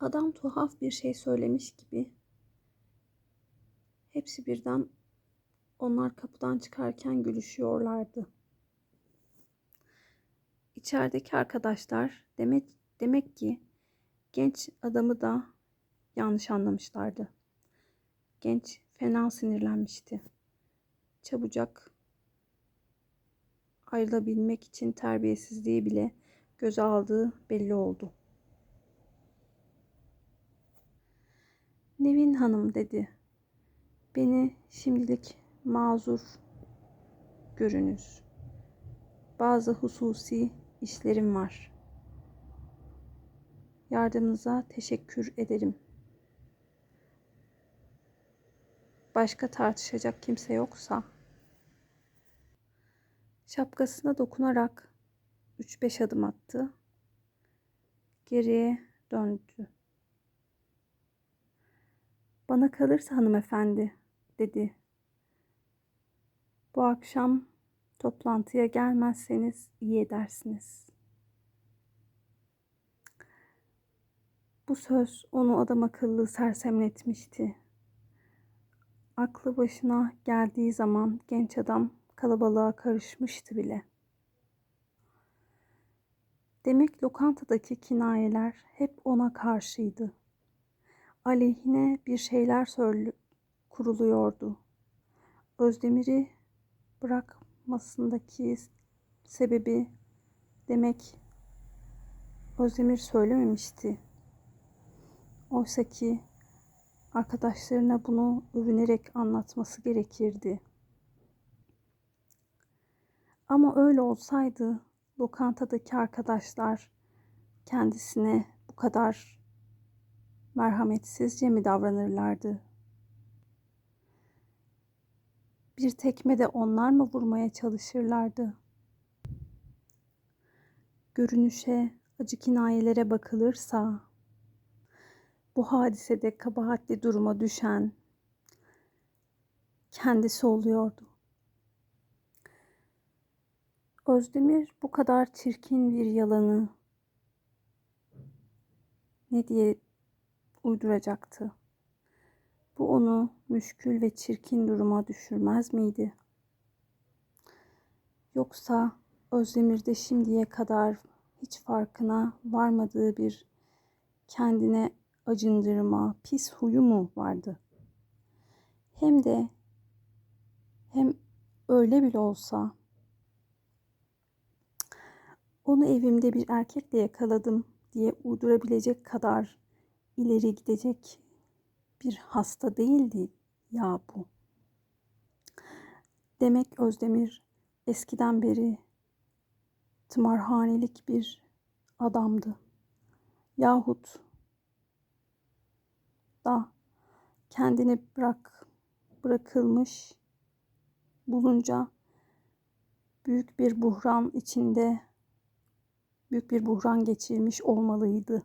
Adam tuhaf bir şey söylemiş gibi. Hepsi birden onlar kapıdan çıkarken gülüşüyorlardı. İçerideki arkadaşlar demek demek ki genç adamı da yanlış anlamışlardı. Genç fena sinirlenmişti. Çabucak ayrılabilmek için terbiyesizliği bile göze aldığı belli oldu. Nevin Hanım dedi. Beni şimdilik mazur görünüz. Bazı hususi işlerim var. Yardımınıza teşekkür ederim. Başka tartışacak kimse yoksa şapkasına dokunarak 3-5 adım attı. Geriye döndü. Bana kalırsa hanımefendi dedi. Bu akşam toplantıya gelmezseniz iyi edersiniz. Bu söz onu adam akıllı sersemletmişti. Aklı başına geldiği zaman genç adam kalabalığa karışmıştı bile. Demek lokantadaki kinayeler hep ona karşıydı. Aleyhine bir şeyler söyle kuruluyordu. Özdemir'i bırakmasındaki sebebi demek Özdemir söylememişti. Oysa ki arkadaşlarına bunu övünerek anlatması gerekirdi. Ama öyle olsaydı lokantadaki arkadaşlar kendisine bu kadar merhametsizce mi davranırlardı? Bir tekme de onlar mı vurmaya çalışırlardı? Görünüşe, acı kinayelere bakılırsa bu hadisede kabahatli duruma düşen kendisi oluyordu. Özdemir bu kadar çirkin bir yalanı ne diye uyduracaktı? Bu onu müşkül ve çirkin duruma düşürmez miydi? Yoksa Özdemir'de şimdiye kadar hiç farkına varmadığı bir kendine acındırma, pis huyu mu vardı? Hem de hem öyle bile olsa onu evimde bir erkekle yakaladım diye uydurabilecek kadar ileri gidecek bir hasta değildi ya bu. Demek Özdemir eskiden beri tımarhanelik bir adamdı. Yahut da kendini bırak bırakılmış bulunca büyük bir buhran içinde büyük bir buhran geçirmiş olmalıydı.